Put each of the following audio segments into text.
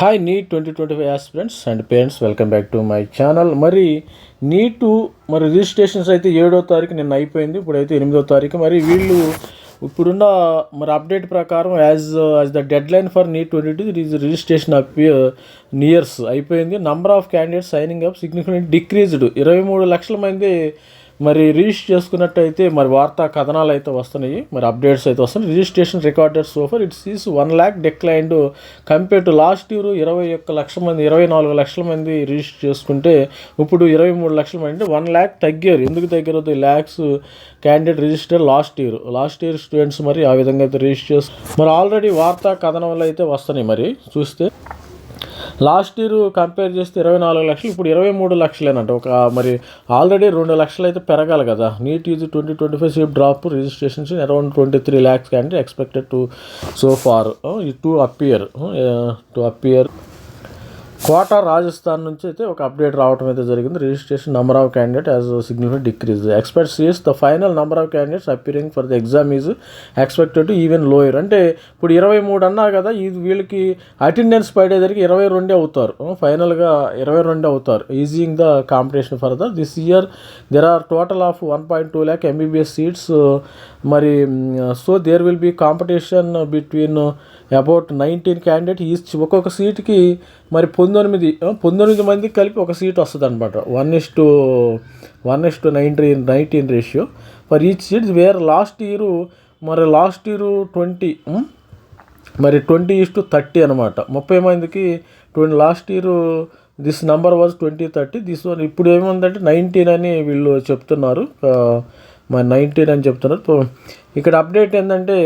Hi NEET twenty twenty five aspirants and parents welcome back to my channel మరి NEET మరి registrations అయితే ఏడో తారీఖు నిన్న అయిపోయింది ఇప్పుడైతే ఎనిమిదో తారీఖు. మరి వీళ్ళు ఇప్పుడున్న మరి అప్డేట్ ప్రకారం as as the deadline for NEET twenty two it registration up nears అయిపోయింది. Number of candidates signing up significant decreased ఇరవై మూడు లక్షల మంది మరి రిజిస్టర్ చేసుకున్నట్టయితే మరి వార్తా కథనాలు అయితే వస్తున్నాయి మరి అప్డేట్స్ అయితే వస్తున్నాయి. Registration recorded so far it sees one lakh declined compare to last year ఇరవై ఒక్క లక్షల మంది ఇరవై నాలుగు లక్షల మంది రిజిస్టర్ చేసుకుంటే ఇప్పుడు ఇరవై మూడు లక్షల మంది వన్ ల్యాక్ తగ్గారు. ఎందుకు తగ్గారు? Lakhs candidate register last year. Last year students మరి ఆ విధంగా అయితే రిజిస్టర్ చేసు మరి ఆల్రెడీ వార్తా కథనాలు అయితే వస్తున్నాయి మరి చూస్తే. లాస్ట్ ఇయర్ కంపేర్ చేస్తే ఇరవై నాలుగు లక్షలు ఇప్పుడు ఇరవై మూడు లక్షలేనంట. ఒక మరి ఆల్రెడీ రెండు లక్షలు అయితే పెరగాలి కదా. NEET is twenty twenty five steep drop registrations around twenty three lakhs అంటే ఎక్స్పెక్టెడ్ టు సో ఫార్ ఈ to appear to appear Kota Rajasthan నుంచి అయితే ఒక అప్డేట్ రావడం అయితే జరిగింది. Registration number of candidate as significant decrease expect sees the final number of candidates appearing for the exam is expected to even lower అంటే ఇప్పుడు ఇరవై మూడు అన్నా కదా ఇది వీళ్ళకి అటెండెన్స్ పడేసరికి ఇరవై రెండే అవుతారు. ఫైనల్గా ఇరవై రెండే అవుతారు. Easing the competition for the this year there are total of one point two lakh MBBS seats మరి so there will be competition between about nineteen candidate each ఒక్కొక్క సీట్కి మరి పంతొమ్మిది పంతొమ్మిది మందికి కలిపి ఒక సీట్ వస్తుంది అనమాట one is to one is to nineteen nineteen ratio for each seat where last year మరి లాస్ట్ ఇయర్ ట్వంటీ మరి ట్వంటీ ఇస్ టు థర్టీ అనమాట ముప్పై మందికి twenty last year this number was twenty thirty this one ఇప్పుడు ఏముందంటే nineteen అని వీళ్ళు చెప్తున్నారు. మరి నైన్టీన్ అని చెప్తున్నారు. ఇక్కడ అప్డేట్ ఏంటంటే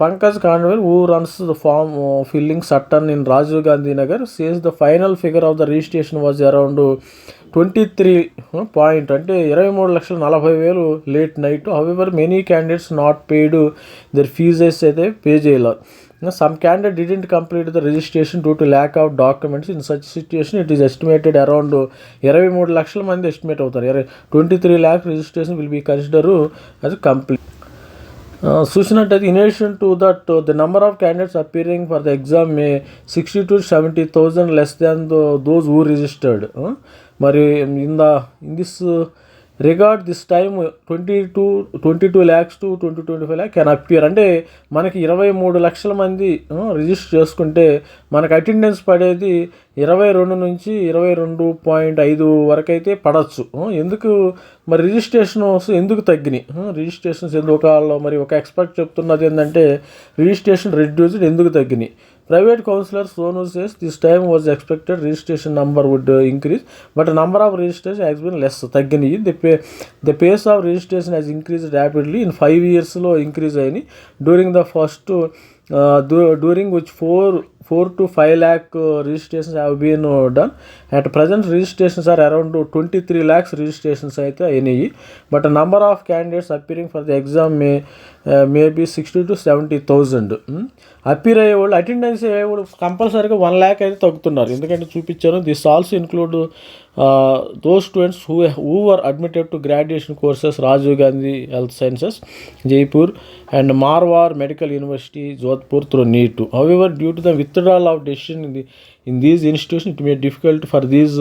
Pankaj Khandelwal who runs the form filling centre in Rajiv Gandhi Nagar says the final figure of the registration was around twenty three point అంటే ఇరవై మూడు లక్షల నలభై వేలు late night however many candidates not paid their fees అయితే pay చేయలేదు some candidate didn't complete the registration due to lack of documents in such situation it is estimated around ఇరవై మూడు లక్షల మంది ఎస్టిమేట్ అవుతారు. ఇరవై twenty three lakh registration will be consider అది complete చూసినట్టయితే in addition to that the number of candidates appearing for the exam may sixty to seventy thousand less than those who registered మరి in the in this regard this time twenty two twenty two lakhs to twenty twenty five lakh can appear అంటే మనకి ఇరవై మూడు లక్షల మంది register చేసుకుంటే మనకు attendance పడేది ఇరవై రెండు నుంచి ఇరవై రెండు పాయింట్ ఐదు వరకు అయితే పడవచ్చు ఎందుకు? మరి రిజిస్ట్రేషన్స్ ఎందుకు తగ్గినాయి? రిజిస్ట్రేషన్స్ ఎందుకు వాళ్ళు మరి ఒక ఎక్స్పర్ట్ చెప్తున్నది ఏంటంటే రిజిస్ట్రేషన్ రెడ్యూస్డ్ ఎందుకు తగ్గినాయి? Private counsellor Sonu says this time was expected registration number would increase but number of registration has been less తగ్గినాయి. The pay the pace of registration has increase rapidly in five ఇయర్స్లో increase అయినాయి. During the first during which four four to five lakh registrations have been done at present registrations are around twenty three lakhs registrations అయితే అయినాయి. But number of candidates appearing for the exam may maybe sixty to seventy thousand appear అయ్యేవాళ్ళు attendance అయ్యేవాళ్ళు కంపల్సరీగా one lakh అయితే తగ్గుతున్నారు. ఎందుకంటే చూపించాను this also include those students who who are admitted to graduation courses Rajiv Gandhi health sciences Jaipur and Marwar medical university Jodhpur through NEET however due to the with withdrawal of decision in the in these institution it may difficult for these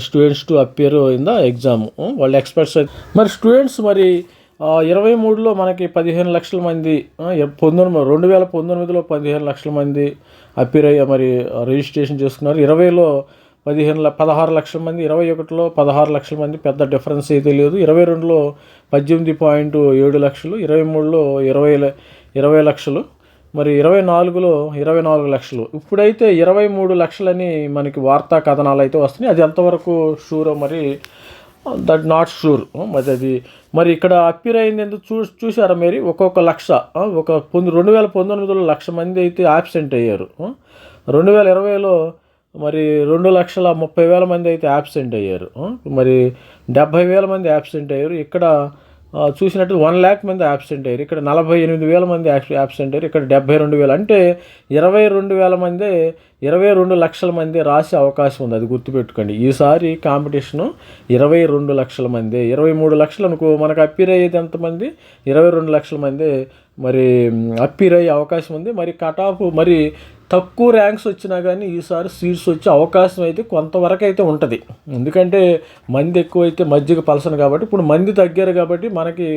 students to appear in the exam వాళ్ళు experts మరి students మరి ఇరవై మూడులో మనకి పదిహేను లక్షల మంది ఆ, పంతొమ్మిది రెండు వేల పంతొమ్మిదిలో పదిహేను లక్షల మంది అపీర్ అయ్యి మరి రిజిస్ట్రేషన్ చేసుకున్నారు. ఇరవైలో పదిహేను పదహారు లక్షల మంది ఇరవై ఒకటిలో పదహారు లక్షల మంది పెద్ద డిఫరెన్స్ అయితే లేదు. ఇరవై రెండులో పద్దెనిమిది పాయింట్ ఏడు లక్షలు ఇరవై మూడులో ఇరవై ల- ఇరవై లక్షలు. మరి ఇరవై నాలుగులో ఇరవై నాలుగు లక్షలు. ఇప్పుడైతే ఇరవై మూడు లక్షలని మనకి వార్తా కథనాలు అయితే వస్తున్నాయి. అది ఎంతవరకు షూరో మరి? దట్ నాట్ షూర్ మరి అది మరి ఇక్కడ అప్పీర్ అయింది ఎందుకు చూ చూసారా మీరు? ఒక్కొక్క లక్ష ఒక పొంది రెండు వేల పంతొమ్మిదిలో లక్ష మంది అయితే యాబ్సెంట్ అయ్యారు. రెండు వేల ఇరవైలో మరి రెండు లక్షల ముప్పై వేల మంది అయితే యాబ్సెంట్ అయ్యారు. మరి డెబ్భై వేల మంది యాబ్సెంట్ అయ్యారు. ఇక్కడ చూసినట్టు వన్ ల్యాక్ మంది యాబ్సెంట్ అయ్యారు. ఇక్కడ నలభై ఎనిమిది వేల మంది యాబ్సెంట్ అయ్యారు. ఇక్కడ డెబ్బై రెండు వేలు అంటే ఇరవై రెండు వేల మంది ఇరవై రెండు లక్షల మంది రాసే అవకాశం ఉంది. అది గుర్తుపెట్టుకోండి. ఈసారి కాంపిటీషను ఇరవై రెండు లక్షల మంది ఇరవై మూడు లక్షలు అనుకో మనకు అప్పీర్ అయ్యేది ఎంతమంది? ఇరవై రెండు లక్షల మంది మరి అప్పీర్ అయ్యే అవకాశం ఉంది. మరి కట్ ఆఫ్ మరి తక్కువ ర్యాంక్స్ వచ్చినా కానీ ఈసారి సీట్స్ వచ్చే అవకాశం అయితే కొంతవరకు అయితే ఉంటుంది. ఎందుకంటే మంది ఎక్కువైతే మజ్జిగ పలసను కాబట్టి ఇప్పుడు మంది తగ్గారు కాబట్టి మనకి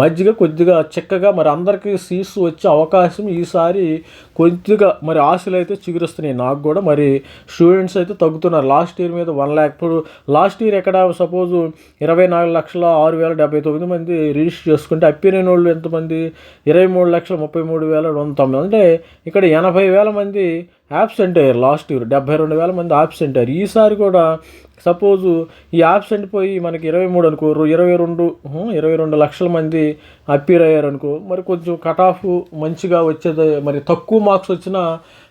మజ్జిగ కొద్దిగా చిక్కగా మరి అందరికీ సీట్స్ వచ్చే అవకాశం ఈసారి కొద్దిగా మరి ఆశలు అయితే చిగురుస్తున్నాయి. నాకు కూడా మరి స్టూడెంట్స్ అయితే తగ్గుతున్నారు. లాస్ట్ ఇయర్ మీద వన్ ల్యాక్ ఇప్పుడు లాస్ట్ ఇయర్ ఎక్కడ సపోజ్ ఇరవై నాలుగు లక్షల ఆరు వేల డెబ్బై తొమ్మిది మంది రిజిస్టర్ చేసుకుంటే అప్పీరైన వాళ్ళు ఎంతమంది? ఇరవై ఇరవై మూడు లక్షల ముప్పై మూడు వేల రెండు తొమ్మిది అంటే ఇక్కడ ఎనభై వేల మంది యాబ్సెంట్ అయ్యారు లాస్ట్ ఇయర్ డెబ్బై రెండు వేల మంది ఆబ్సెంట్ అయ్యారు. ఈసారి కూడా సపోజు ఈ యాబ్సెంట్ పోయి మనకి ఇరవై మూడు అనుకో రు- ఇరవై రెండు ఇరవై రెండు లక్షల మంది అప్పీర్ అయ్యారు అనుకో మరి కొంచెం కట్ ఆఫ్ మంచిగా వచ్చేది మరి తక్కువ మార్క్స్ వచ్చినా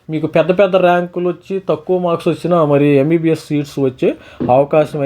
మీకు పెద్ద పెద్ద ర్యాంకులు వచ్చి తక్కువ మార్క్స్ వచ్చినా మరి ఎంబీబీఎస్ సీట్స్ వచ్చే అవకాశం